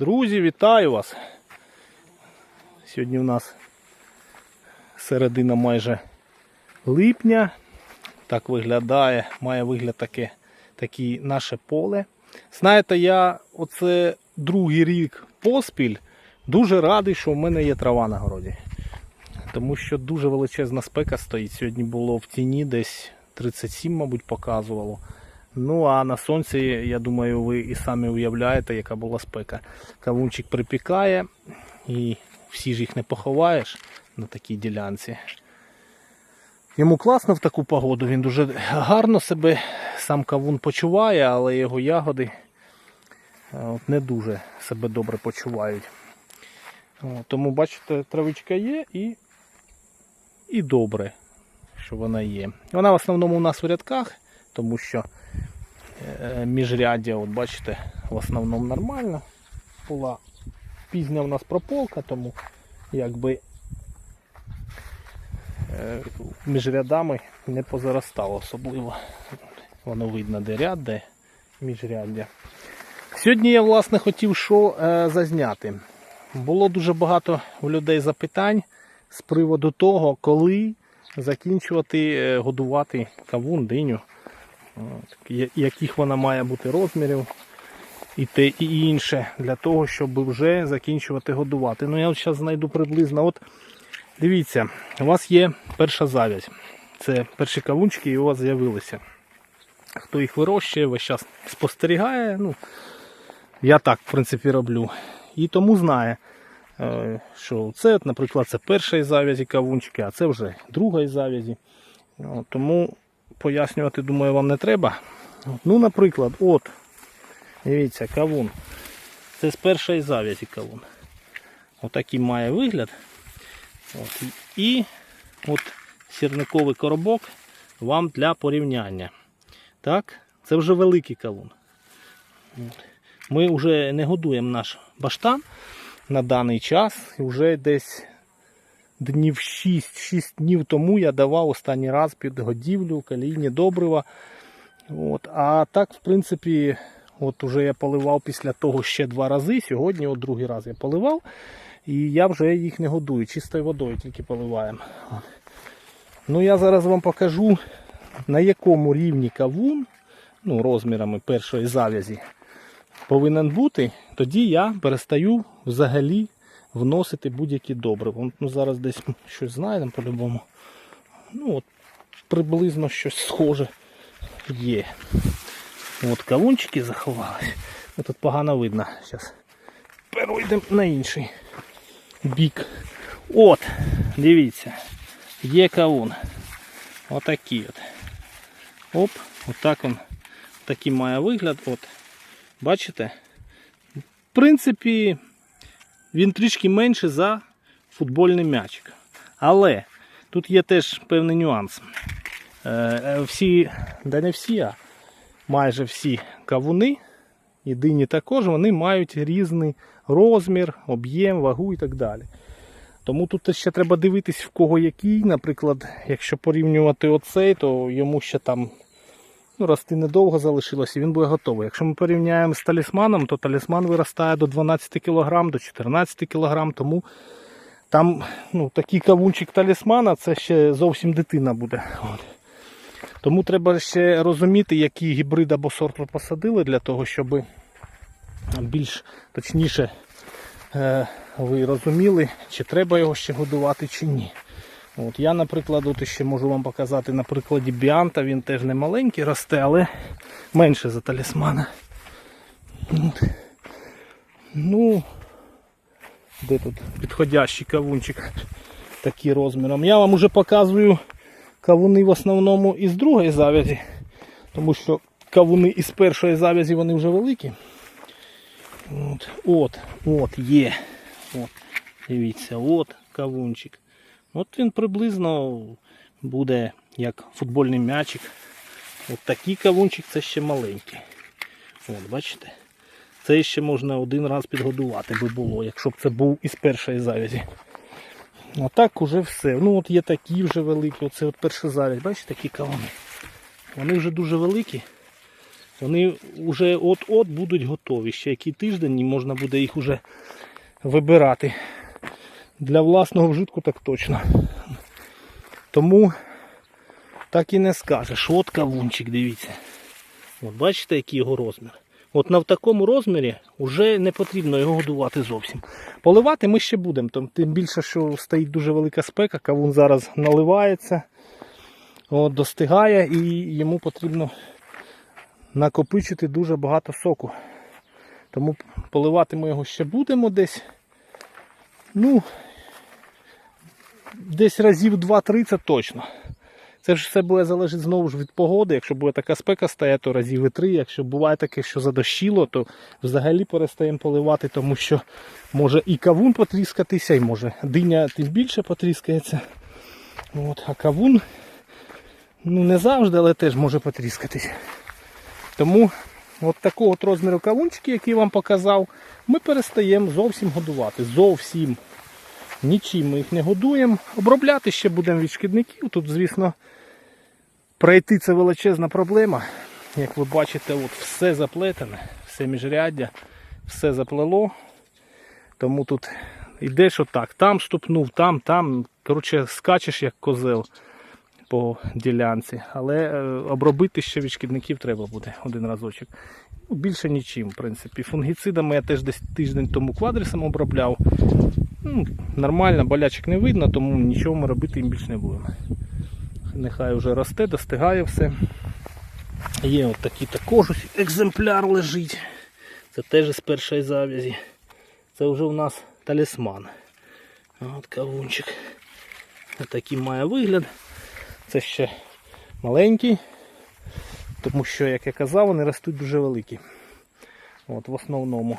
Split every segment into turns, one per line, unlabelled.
Друзі, вітаю вас! Сьогодні у нас середина майже липня. Так виглядає, має вигляд таке, таке наше поле. Знаєте, я оце другий рік поспіль дуже радий, що в мене є трава на городі. Тому що дуже величезна спека стоїть. Сьогодні було в тіні десь 37, мабуть, показувало. Ну а на сонці, я думаю, ви і самі уявляєте, яка була спека. Кавунчик припікає, і всі ж їх не поховаєш на такій ділянці. Йому класно в таку погоду, він дуже гарно себе сам кавун почуває, але його ягоди е, от, не дуже себе добре почувають. Тому, бачите, травичка є і, і добре, що вона є. Вона в основному у нас в рядках, тому що міжряддя, от бачите, в основному нормально. Була пізня у нас прополка, тому якби е, між рядами не позаростало особливо. Воно видно, де ряд, де міжряддя. Сьогодні я власне хотів що е, зазняти. Було дуже багато у людей запитань з приводу того, коли закінчувати е, годувати кавун, диню, Яких вона має бути розмірів і те і інше, для того, щоб вже закінчувати годувати. Ну я от зараз знайду приблизно. От дивіться, у вас є перша завязь. Це перші кавунчики і у вас з'явилися. Хто їх вирощує, весь час спостерігає. Ну, я так, в принципі, роблю. І тому знає, е, що це, наприклад, це перша із завязі кавунчики, а це вже друга із завязі. Тому пояснювати, думаю, вам не треба. Ну, наприклад, от, дивіться, кавун. Це з першої завязі кавун. Отакий має вигляд. От, і от сірниковий коробок вам для порівняння. Так, це вже великий кавун. Ми вже не годуємо наш баштан на даний час. І вже десь днів 6-6 днів тому я давав останній раз під годівлю, калійні добрива. От. А так, в принципі, от уже я поливав після того ще два рази. Сьогодні от другий раз я поливав. І я вже їх не годую, чистою водою тільки поливаємо. Ну я зараз вам покажу, на якому рівні кавун, ну, розмірами першої зав'язі, повинен бути, тоді я перестаю взагалі вносити будь-які добрива. Ну, зараз десь щось знайдемо по-любому. Ну, от, приблизно щось схоже є. От кавунчики заховались. Ну, Тут погано видно. Зараз перейдемо на інший бік. От, дивіться, є кавун. Отакий от. Оп, отак він такий має вигляд. От. Бачите? В принципі, він трішки менше за футбольний м'ячик. Але тут є теж певний нюанс. Е, е, Всі, да не всі, а майже всі кавуни, і також, вони мають різний розмір, об'єм, вагу і так далі. Тому тут ще треба дивитись, в кого який. Наприклад, якщо порівнювати оцей, то йому ще там ну, рости недовго залишилось і він буде готовий. Якщо ми порівняємо з талісманом, то талісман виростає до 12 кг, до 14 кг, тому там ну, такий кавунчик талісмана це ще зовсім дитина буде. От. Тому треба ще розуміти, який гібрид або сорт ви посадили для того, щоб більш точніше е, ви розуміли, чи треба його ще годувати, чи ні. От Я, наприклад, от ще можу вам показати на прикладі біанта, він теж не маленький росте, але менше за талісмана. От. Ну, де тут підходящий кавунчик такий розміром. Я вам уже показую кавуни в основному із другої завязі, тому що кавуни із першої завязі вони вже великі. От, от, от є. От, дивіться, от кавунчик. От він приблизно буде як футбольний м'ячик. От такий кавунчик це ще маленький. От, бачите? Це ще можна один раз підгодувати би було, якщо б це був із першої завязі. А так уже все. Ну от є такі вже великі. Оце от перша завязь, бачите, такі кавуни. Вони вже дуже великі. Вони вже от-от будуть готові. Ще який тиждень і можна буде їх уже вибирати. Для власного вжитку так точно. Тому так і не скажеш. От кавунчик, дивіться. От бачите, який його розмір. От на в такому розмірі вже не потрібно його годувати зовсім. Поливати ми ще будемо, тим більше, що стоїть дуже велика спека, кавун зараз наливається, от, достигає і йому потрібно накопичити дуже багато соку. Тому поливати ми його ще будемо десь. Ну, десь разів 2-3 це точно. Це ж все буде залежати знову ж від погоди. Якщо буде така спека стоять, то разів і три. Якщо буває таке, що задощило, то взагалі перестаємо поливати, тому що може і кавун потріскатися, і може диня тим більше потріскається. От, а кавун ну не завжди, але теж може потріскатися. Тому от такого от розміру кавунчики, який я вам показав, ми перестаємо зовсім годувати. Зовсім. Нічим ми їх не годуємо. Обробляти ще будемо від шкідників. Тут, звісно, пройти це величезна проблема. Як ви бачите, от все заплетене, все міжряддя, все заплело. Тому тут йдеш отак, там ступнув, там, там. Коротше, скачеш як козел по ділянці. Але е, обробити ще від шкідників треба буде один разочок. Ну, Більше нічим, в принципі. Фунгіцидами я теж десь тиждень тому квадрисом обробляв. Ну, нормально, болячок не видно, тому нічого ми робити їм більше не будемо. Нехай вже росте, достигає все. Є от такий також ось екземпляр лежить. Це теж з першої зав'язі. Це вже у нас талісман. От кавунчик. Отакий має вигляд. Це ще маленький, тому що, як я казав, вони ростуть дуже великі. От, в основному.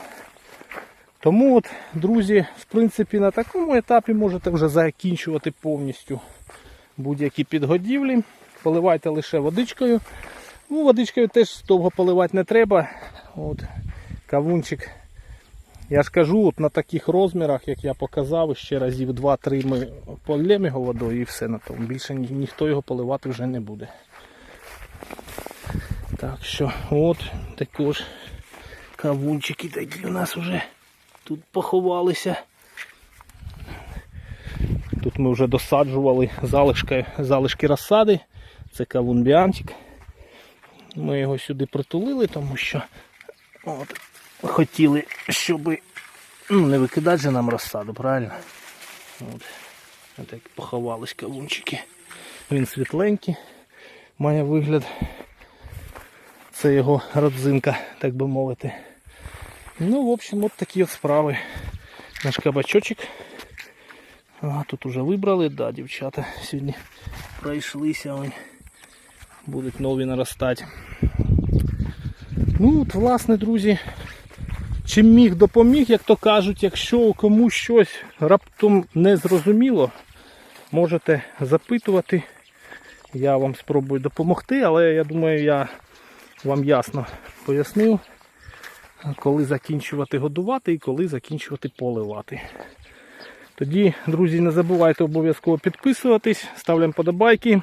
Тому, от, друзі, в принципі, на такому етапі можете вже закінчувати повністю будь-які підгодівлі. Поливайте лише водичкою. Ну, водичкою теж довго поливати не треба. От, кавунчик. Я ж кажу, от на таких розмірах, як я показав, ще разів 2-3 ми полємо його водою і все на тому. Більше ні- ніхто його поливати вже не буде. Так що, от також кавунчики такі у нас вже тут поховалися. Тут ми вже досаджували залишки, залишки розсади. Це кавун біанчик. Ми його сюди притулили, тому що от, хотіли, щоб ну, не викидати же нам розсаду, правильно? От. Отак поховались кавунчики. Він світленький, має вигляд. Це його родзинка, так би мовити. Ну, в общем, от такі от справи. Наш кабачочок. А, тут уже вибрали, да, дівчата сьогодні пройшлися. Ой. Будуть нові наростати. Ну, от, власне, друзі, чим міг допоміг, як то кажуть, якщо комусь щось раптом не зрозуміло, можете запитувати. Я вам спробую допомогти, але я думаю, я вам ясно пояснив, коли закінчувати годувати і коли закінчувати поливати. Тоді, друзі, не забувайте обов'язково підписуватись, ставляємо подобайки,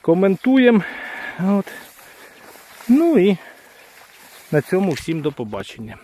коментуємо. От. Ну і на цьому всім до побачення.